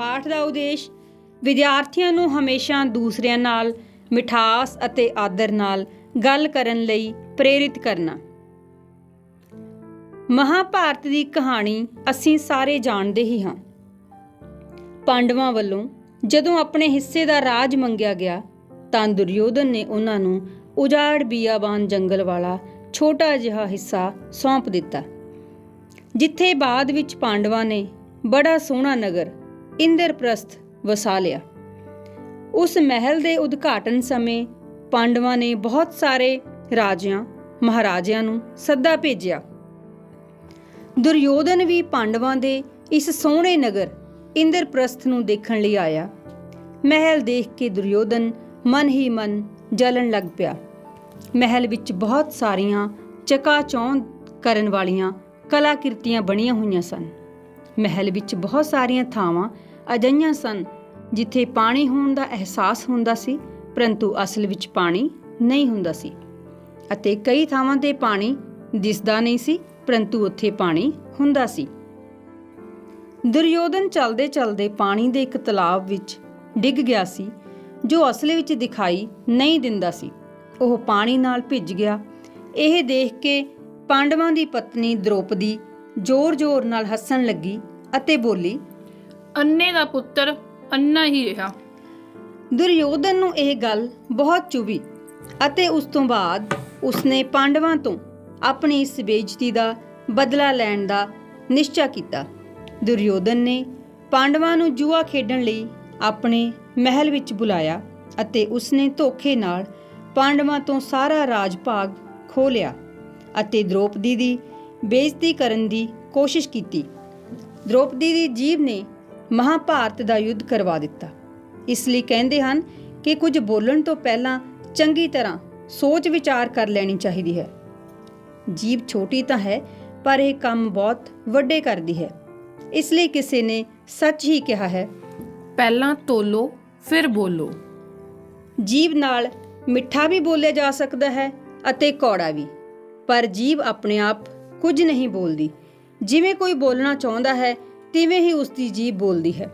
ਪਾਠ ਦਾ ਉਦੇਸ਼ ਵਿਦਿਆਰਥੀਆਂ ਨੂੰ ਹਮੇਸ਼ਾ ਦੂਸਰਿਆਂ ਨਾਲ ਮਿਠਾਸ ਅਤੇ ਆਦਰ ਨਾਲ ਗੱਲ ਕਰਨ ਲਈ ਪ੍ਰੇਰਿਤ ਕਰਨਾ। ਮਹਾਭਾਰਤ ਦੀ ਕਹਾਣੀ ਅਸੀਂ ਸਾਰੇ ਜਾਣਦੇ ਹੀ ਹਾਂ। ਪਾਂਡਵਾਂ ਵੱਲੋਂ ਜਦੋਂ ਆਪਣੇ ਹਿੱਸੇ ਦਾ ਰਾਜ ਮੰਗਿਆ ਗਿਆ, ਤਾਂ ਦੁਰਯੋਧਨ ਨੇ ਉਹਨਾਂ ਨੂੰ ਉਜਾੜ ਬੀਆਬਾਨ ਜੰਗਲ ਵਾਲਾ ਛੋਟਾ ਜਿਹਾ ਹਿੱਸਾ ਸੌਂਪ ਦਿੱਤਾ, ਜਿੱਥੇ ਬਾਅਦ ਵਿੱਚ ਪਾਂਡਵਾਂ ਨੇ ਬੜਾ ਸੋਹਣਾ ਨਗਰ ਇੰਦਰਪ੍ਰਸਥ ਵਸਾ ਲਿਆ। ਉਸ ਮਹਿਲ ਦੇ ਉਦਘਾਟਨ ਸਮੇਂ ਪਾਂਡਵਾਂ ਨੇ ਬਹੁਤ ਸਾਰੇ ਰਾਜਿਆਂ, ਮਹਾਰਾਜਿਆਂ ਨੂੰ ਸੱਦਾ ਭੇਜਿਆ। ਦੁਰਯੋਧਨ ਵੀ ਪਾਂਡਵਾਂ ਦੇ ਇਸ ਸੋਹਣੇ ਨਗਰ ਇੰਦਰਪ੍ਰਸਥ ਨੂੰ ਦੇਖਣ ਲਈ ਆਇਆ। ਮਹਿਲ ਦੇਖ ਕੇ ਦੁਰਯੋਧਨ ਮਨ ਹੀ ਮਨ ਜਲਣ ਲੱਗ ਪਿਆ। ਮਹਿਲ ਵਿੱਚ ਬਹੁਤ ਸਾਰੀਆਂ ਚਕਾਚੌਂਧ ਕਰਨ ਵਾਲੀਆਂ ਕਲਾਕ੍ਰਿਤੀਆਂ ਬਣੀਆਂ ਹੋਈਆਂ ਸਨ। ਮਹਿਲ ਵਿੱਚ ਬਹੁਤ ਸਾਰੀਆਂ ਥਾਵਾਂ ਅਜਿਹੀਆਂ ਸਨ ਜਿੱਥੇ ਪਾਣੀ ਹੋਣ ਦਾ ਅਹਿਸਾਸ ਹੁੰਦਾ ਸੀ, ਪਰੰਤੂ ਅਸਲ ਵਿੱਚ ਪਾਣੀ ਨਹੀਂ ਹੁੰਦਾ ਸੀ। ਅਤੇ ਕਈ ਥਾਵਾਂ ਤੇ ਪਾਣੀ ਦਿਸਦਾ ਨਹੀਂ ਸੀ, ਪਰੰਤੂ ਉੱਥੇ ਪਾਣੀ ਹੁੰਦਾ ਸੀ। ਦੁਰਯੋਧਨ ਚਲਦੇ ਚਲਦੇ ਪਾਣੀ ਦੇ ਇੱਕ ਤਲਾਬ ਵਿੱਚ ਡਿੱਗ ਗਿਆ ਸੀ, ਜੋ ਅਸਲ ਵਿੱਚ ਦਿਖਾਈ ਨਹੀਂ ਦਿੰਦਾ ਸੀ। ਉਹ ਪਾਣੀ ਨਾਲ ਭਿੱਜ ਗਿਆ। ਇਹ ਦੇਖ ਕੇ ਪਾਂਡਵਾਂ ਦੀ ਪਤਨੀ ਦ੍ਰੋਪਦੀ ਜ਼ੋਰ-ਜ਼ੋਰ ਨਾਲ ਹੱਸਣ ਲੱਗੀ ਅਤੇ ਬੋਲੀ ਅੰਨੇ ਦਾ ਪੁੱਤਰ ਅੰਨਾ ਹੀ ਰਿਹਾ। ਦੁਰਯੋਧਨ ਨੂੰ ਇਹ ਗੱਲ ਬਹੁਤ ਚੁਭੀ ਅਤੇ ਉਸ ਤੋਂ ਬਾਅਦ ਉਸਨੇ ਪਾਂਡਵਾਂ ਤੋਂ ਆਪਣੀ ਇਸ ਬੇਇੱਜ਼ਤੀ ਦਾ ਬਦਲਾ ਲੈਣ ਦਾ ਨਿਸ਼ਚਾ ਕੀਤਾ। ਦੁਰਯੋਧਨ ਨੇ ਪਾਂਡਵਾਂ ਨੂੰ ਜੂਆ ਖੇਡਣ ਲਈ ਆਪਣੇ ਮਹਿਲ ਵਿੱਚ ਬੁਲਾਇਆ ਅਤੇ ਉਸਨੇ ਧੋਖੇ ਨਾਲ ਪਾਂਡਵਾਂ ਤੋਂ ਸਾਰਾ ਰਾਜ ਭਾਗ ਖੋਹ ਲਿਆ ਅਤੇ ਦ੍ਰੋਪਦੀ ਦੀ ਬੇਇੱਜ਼ਤੀ ਕਰਨ ਦੀ ਕੋਸ਼ਿਸ਼ ਕੀਤੀ। ਦ੍ਰੋਪਦੀ ਦੀ ਜੀਵ ਨੇ ਮਹਾਭਾਰਤ ਦਾ ਯੁੱਧ ਕਰਵਾ ਦਿੱਤਾ। ਇਸ ਲਈ ਕਹਿੰਦੇ ਹਨ ਕਿ ਕੁਝ ਬੋਲਣ ਤੋਂ ਪਹਿਲਾਂ ਚੰਗੀ ਤਰ੍ਹਾਂ ਸੋਚ ਵਿਚਾਰ ਕਰ ਲੈਣੀ ਚਾਹੀਦੀ ਹੈ। ਜੀਵ ਛੋਟੀ ਤਾਂ ਹੈ ਪਰ ਇਹ ਕੰਮ ਬਹੁਤ ਵੱਡੇ ਕਰਦੀ ਹੈ। ਇਸ ਲਈ ਕਿਸੇ ਨੇ ਸੱਚ ਹੀ ਕਿਹਾ ਹੈ ਪਹਿਲਾਂ ਤੋਲੋ ਫਿਰ ਬੋਲੋ। ਜੀਵ ਨਾਲ ਮਿੱਠਾ ਵੀ ਬੋਲਿਆ ਜਾ ਸਕਦਾ ਹੈ ਅਤੇ ਕੌੜਾ ਵੀ। ਪਰ ਜੀਵ ਆਪਣੇ ਆਪ ਕੁਝ ਨਹੀਂ ਬੋਲਦੀ। ਜਿਵੇਂ ਕੋਈ ਬੋਲਣਾ ਚਾਹੁੰਦਾ ਹੈ ਤਿਵੇਂ ਹੀ ਉਸ ਦੀ ਜੀਭ ਬੋਲਦੀ ਹੈ।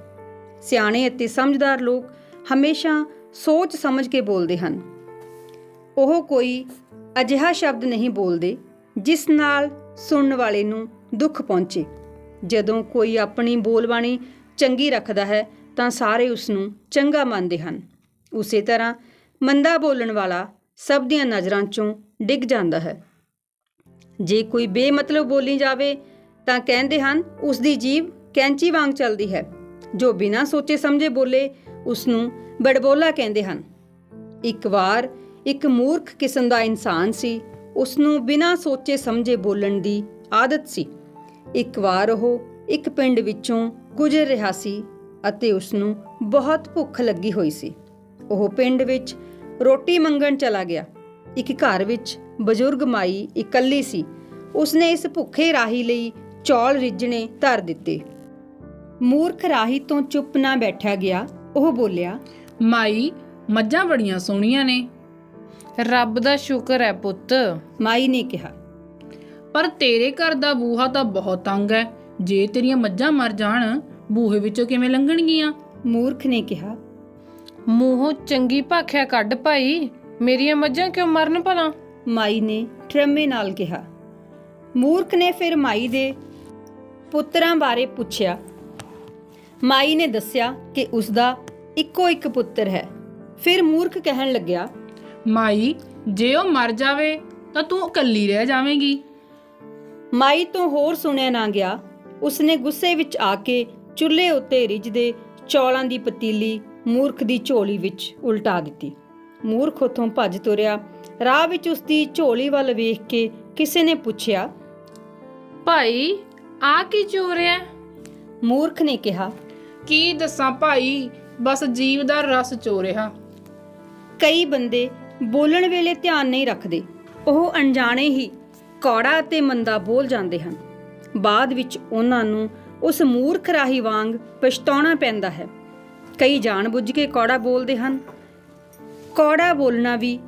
ਸਿਆਣੇ ਅਤੇ ਸਮਝਦਾਰ ਲੋਕ ਹਮੇਸ਼ਾ ਸੋਚ ਸਮਝ ਕੇ ਬੋਲਦੇ ਹਨ। ਉਹ ਕੋਈ ਅਜਿਹਾ ਸ਼ਬਦ ਨਹੀਂ ਬੋਲਦੇ ਜਿਸ ਨਾਲ ਸੁਣਨ ਵਾਲੇ ਨੂੰ ਦੁੱਖ ਪਹੁੰਚੇ। ਜਦੋਂ ਕੋਈ ਆਪਣੀ ਬੋਲਬਾਣੀ ਚੰਗੀ ਰੱਖਦਾ ਹੈ ਤਾਂ ਸਾਰੇ ਉਸ ਨੂੰ ਚੰਗਾ ਮੰਨਦੇ ਹਨ। ਉਸੇ ਤਰ੍ਹਾਂ ਮੰਦਾ ਬੋਲਣ ਵਾਲਾ ਸਭ ਦੀਆਂ ਨਜ਼ਰਾਂ 'ਚੋਂ ਡਿੱਗ ਜਾਂਦਾ ਹੈ। ਜੇ ਕੋਈ ਬੇਮਤਲਬ ਬੋਲੀ ਜਾਵੇ ਤਾਂ ਕਹਿੰਦੇ ਹਨ ਉਸ ਦੀ ਜੀਭ ਕੈਂਚੀ ਵਾਂਗ ਚੱਲਦੀ ਹੈ। ਜੋ ਬਿਨਾਂ ਸੋਚੇ ਸਮਝੇ ਬੋਲੇ ਉਸ ਨੂੰ ਬੜਬੋਲਾ ਕਹਿੰਦੇ ਹਨ। ਇੱਕ ਵਾਰ ਇੱਕ ਮੂਰਖ ਕਿਸਮ ਦਾ ਇਨਸਾਨ ਸੀ ਉਸ ਨੂੰ ਬਿਨਾਂ ਸੋਚੇ ਸਮਝੇ ਬੋਲਣ ਦੀ ਆਦਤ ਸੀ। ਇੱਕ ਵਾਰ ਉਹ ਇੱਕ ਪਿੰਡ ਵਿੱਚੋਂ ਗੁਜ਼ਰ ਰਿਹਾ ਸੀ ਅਤੇ ਉਸ ਨੂੰ ਬਹੁਤ ਭੁੱਖ ਲੱਗੀ ਹੋਈ ਸੀ। ਉਹ ਪਿੰਡ ਵਿੱਚ ਰੋਟੀ ਮੰਗਣ ਚਲਾ ਗਿਆ। ਇੱਕ ਘਰ ਵਿੱਚ ਬਜ਼ੁਰਗ ਮਾਈ ਇਕੱਲੀ ਸੀ। ਉਸਨੇ ਇਸ ਭੁੱਖੇ ਰਾਹੀ ਲਈ ਚੌਲ ਰਿੱਝਣੇ ਧਰ ਦਿੱਤੇ। ਮੂਰਖ ਰਾਹੀ ਤੋਂ ਚੁੱਪ ਨਾ ਬੈਠਾ ਗਿਆ ਉਹ ਬੋਲਿਆ ਮਾਈ ਮੱਝਾਂ ਬੜੀਆਂ ਸੋਹਣੀਆਂ ਨੇ। ਰੱਬ ਦਾ ਸ਼ੁਕਰ ਹੈ ਪੁੱਤ। ਮਾਈ ਨੇ ਕਿਹਾ ਪਰ ਤੇਰੇ ਘਰ ਦਾ ਬੂਹਾ ਤਾਂ ਬਹੁਤ ਤੰਗ ਹੈ ਜੇ ਤੇਰੀਆਂ ਮੱਝਾਂ ਮਰ ਜਾਣ ਬੂਹੇ ਵਿੱਚੋਂ ਕਿਵੇਂ ਲੰਘਣਗੀਆਂ? ਮੂਰਖ ਨੇ ਕਿਹਾ ਮੂੰਹੋਂ ਚੰਗੀ ਭਾਖਿਆ ਕੱਢ ਭਾਈ ਮੇਰੀਆਂ ਮੱਝਾਂ ਕਿਉਂ ਮਰਨ ਭਲਾ? ਮਾਈ ਨੇ ਠਰਮੇ ਨਾਲ ਕਿਹਾ ਮੂਰਖ ਨੇ ਫਿਰ ਮਾਈ ਦੇ ਪੁੱਤਰਾਂ ਬਾਰੇ ਪੁੱਛਿਆ ਮਾਈ ਨੇ ਦੱਸਿਆ ਕਿ ਉਸ ਦਾ ਇੱਕੋ ਇੱਕ ਪੁੱਤਰ ਹੈ। ਫਿਰ ਮੂਰਖ ਕਹਿਣ ਲੱਗਿਆ ਮਾਈ ਜੇ ਉਹ ਮਰ ਜਾਵੇ ਤਾਂ ਤੂੰ ਇਕੱਲੀ ਰਹਿ ਜਾਵੇਂਗੀ। ਮਾਈ ਤੋਂ ਹੋਰ ਸੁਣਿਆ ਨਾ ਗਿਆ ਉਸਨੇ ਗੁੱਸੇ ਵਿੱਚ ਆ ਕੇ ਚੁੱਲ੍ਹੇ ਉੱਤੇ ਰਿੱਝਦੇ ਚੌਲਾਂ ਦੀ ਪਤੀਲੀ ਮੂਰਖ ਦੀ ਝੋਲੀ ਵਿੱਚ ਉਲਟਾ ਦਿੱਤੀ। ਮੂਰਖ ਉਥੋਂ ਭੱਜ ਤੁਰਿਆ ਰਾਹ ਵਿੱਚ ਉਸ ਦੀ ਝੋਲੀ ਵੱਲ ਵੇਖ ਕੇ ਕਿਸੇ ਨੇ ਪੁੱਛਿਆ ਭਾਈ ਆ ਕੀ ਚੋ ਰਿਹਾ ਮੂਰਖ ਨੇ ਕਿਹਾ ਕੀ ਦੱਸਾਂ ਭਾਈ, ਬਸ ਜੀਵ ਦਾ ਰਸ ਚੋ ਰਿਹਾ। ਕਈ ਬੰਦੇ ਬੋਲਣ ਵੇਲੇ ਧਿਆਨ ਨਹੀਂ ਰੱਖਦੇ। ਉਹ ਅਣਜਾਣੇ ਹੀ ਕੌੜਾ ਅਤੇ ਮੰਦਾ ਬੋਲ ਜਾਂਦੇ ਹਨ। ਬਾਅਦ ਵਿੱਚ ਉਹਨਾਂ ਨੂੰ ਉਸ ਮੂਰਖ ਰਾਹੀ ਵਾਂਗ ਪਛਤਾਉਣਾ ਪੈਂਦਾ ਹੈ। ਕਈ ਜਾਣਬੁੱਝ ਕੇ ਕੌੜਾ ਬੋਲਦੇ ਹਨ। ਕੌੜਾ ਬੋਲਣਾ ਵੀ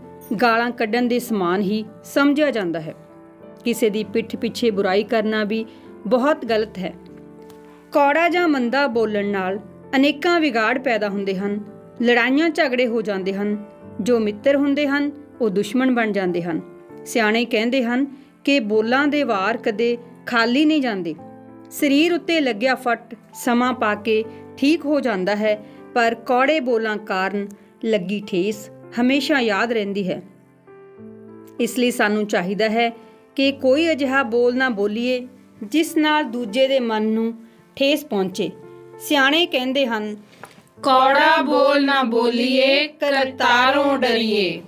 ਗਾਲਾਂ ਕੱਢਣ ਦੇ ਸਮਾਨ ਹੀ ਸਮਝਿਆ ਜਾਂਦਾ ਹੈ। ਕਿਸੇ ਦੀ ਪਿੱਠ ਪਿੱਛੇ ਬੁਰਾਈ ਕਰਨਾ ਵੀ ਬਹੁਤ ਗਲਤ ਹੈ। ਕੌੜਾ ਜਾਂ ਮੰਦਾ ਬੋਲਣ ਨਾਲ ਅਨੇਕਾਂ ਵਿਗਾੜ ਪੈਦਾ ਹੁੰਦੇ ਹਨ, ਲੜਾਈਆਂ ਝਗੜੇ ਹੋ ਜਾਂਦੇ ਹਨ, ਜੋ ਮਿੱਤਰ ਹੁੰਦੇ ਹਨ, ਉਹ ਦੁਸ਼ਮਣ ਬਣ ਜਾਂਦੇ ਹਨ। ਸਿਆਣੇ ਕਹਿੰਦੇ ਹਨ ਕਿ ਬੋਲਾਂ ਦੇ ਵਾਰ ਕਦੇ ਖਾਲੀ ਨਹੀਂ ਜਾਂਦੇ। ਸਰੀਰ ਉੱਤੇ ਲੱਗਿਆ ਫੱਟ ਸਮਾਂ ਪਾ ਕੇ ਠੀਕ ਹੋ ਜਾਂਦਾ ਹੈ, ਪਰ ਕੌੜੇ ਬੋਲਾਂ ਕਾਰਨ ਲੱਗੀ ਠੇਸ ਹਮੇਸ਼ਾ ਯਾਦ ਰਹਿੰਦੀ ਹੈ। ਇਸ ਲਈ ਸਾਨੂੰ ਚਾਹੀਦਾ ਹੈ ਕਿ ਕੋਈ ਅਜਿਹਾ ਬੋਲ ਨਾ ਬੋਲੀਏ, ਜਿਸ ਨਾਲ ਦੂਜੇ ਦੇ ਮਨ ਨੂੰ ਠੇਸ ਪਹੁੰਚੇ। ਸਿਆਣੇ ਕਹਿੰਦੇ ਹਨ ਕੌੜਾ ਬੋਲ ਨਾ ਬੋਲੀਏ ਕਰਤਾਰੋਂ ਡਰੀਏ।